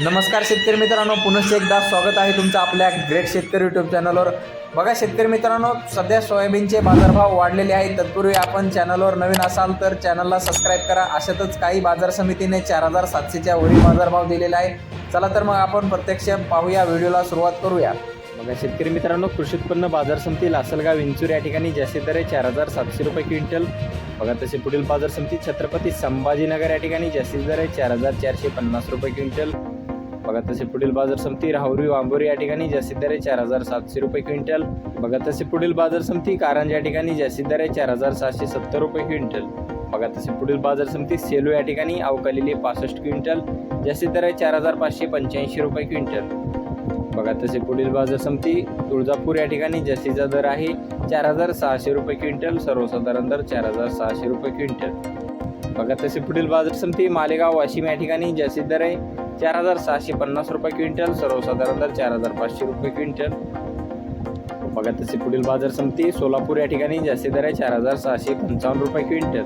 नमस्कार शेतकरी मित्रांनो पुनश्च एकदा स्वागत आहे तुमचं आपल्या ग्रेट शेतकरी यूट्यूब चॅनलवर बघा शेतकरी मित्रांनो सध्या सोयाबीनचे बाजारभाव वाढलेले आहेत. तत्पूर्वी आपण चॅनलवर नवीन असाल तर चॅनलला सबस्क्राईब करा. अशातच काही बाजार समितीने चार हजार सातशेच्या वरील बाजारभाव दिलेला आहे. चला तर मग आपण प्रत्यक्ष पाहूया व्हिडिओला सुरुवात करूया. बघा शेतकरी मित्रांनो कृषी उत्पन्न बाजार समिती लासलगाव विंचूर या ठिकाणी जास्ती दर आहे चार हजार सातशे रुपये क्विंटल. बघा तसे पुढील बाजार समिती छत्रपती संभाजीनगर या ठिकाणी जास्तीत दर आहे चार हजार चारशे पन्नास रुपये क्विंटल. बघा तसे पुढील बाजार समिती राहुरी वांबोरी या ठिकाणी जास्तीत दर आहे चार हजार सातशे रुपये क्विंटल. बघा तसे पुढील बाजार समिती कारंज या ठिकाणी जास्तीत दर आहे चार हजार सहाशे सत्तर रुपये क्विंटल. बघा तसे पुढील बाजार समिती सेलू या ठिकाणी अवकालेली पासष्ट क्विंटल. जास्तीत दर आहे चार हजार पाचशे पंच्याऐंशी रुपये क्विंटल. बघा तसे पुढील बाजार समिती तुळजापूर या ठिकाणी जास्तीचा दर आहे चार हजार सहाशे रुपये क्विंटल सर्वसाधारण दर चार हजार सहाशे रुपये क्विंटल. बघा तसे पुढील बाजार समिती मालेगाव वाशिम या ठिकाणी जास्तीत दर आहे चार हजार सहाशे पन्नास रुपये क्विंटल सर्वसाधारण दर चार हजार पाचशे रुपये क्विंटल. बघा तसे पुढील बाजार समिती सोलापूर या ठिकाणी जास्ती दर आहे चार हजार सहाशे पंचावन्न रुपये क्विंटल.